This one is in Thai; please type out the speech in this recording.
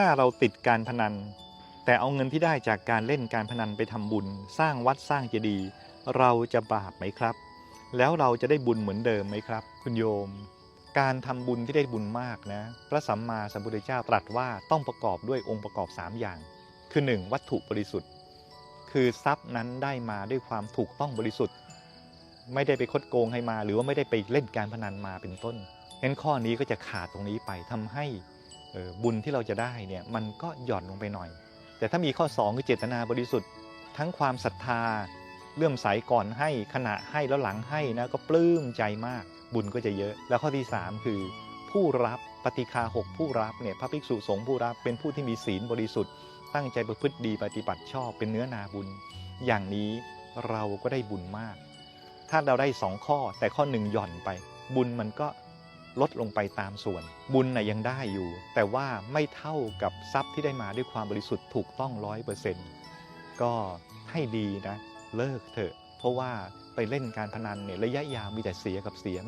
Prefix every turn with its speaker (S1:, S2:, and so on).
S1: ถ้าเราติดการพนัน แต่เอาเงินที่ได้จากการเล่นการพนันไปทำบุญ สร้างวัดสร้างเจดีย์เราจะบาปไหมครับ แล้วเราจะได้บุญเหมือนเดิมไหมครับ คุณโยม การทำบุญที่ได้บุญมากนะ พระสัมมาสัมพุทธเจ้าตรัสว่าต้องประกอบด้วยองค์ประกอบ 3 อย่าง คือ 1. วัตถุบริสุทธิ์ คือทรัพย์นั้นได้มาด้วยความถูกต้องบริสุทธิ์ ไม่ได้ไปคดโกงให้มา หรือว่าไม่ได้ไปเล่นการพนันมาเป็นต้นเห็นข้อนี้ก็จะขาดตรงนี้ไปทำให้ บุญที่เราจะได้เนี่ยมันก็หย่อนลงไปหน่อย แต่ถ้ามีข้อ 2 คือเจตนาบริสุทธิ์ ทั้งความศรัทธาเลื่อมใสก่อนให้ขณะให้แล้วหลังให้นะก็ปลื้มใจมาก บุญก็จะเยอะ แล้วข้อที่ 3 คือ ผู้รับปฏิคาหกผู้รับเนี่ยพระภิกษุสงฆ์ผู้รับเป็นผู้ที่มีศีลบริสุทธิ์ ตั้งใจประพฤติดีปฏิบัติชอบเป็นเนื้อนาบุญ อย่างนี้เราก็ได้บุญมาก ถ้าเราได้สองข้อแต่ข้อหนึ่งหย่อนไป บุญมันก็ ลดลงไปตามส่วน บุญน่ะยังได้อยู่ แต่ว่าไม่เท่ากับทรัพย์ที่ได้มาด้วยความบริสุทธิ์ถูกต้องร้อยเปอร์เซ็นต์ก็ให้ดีนะ เลิกเถอะ เพราะว่าไปเล่นการพนันเนี่ยระยะยาวมีแต่เสียกับเสีย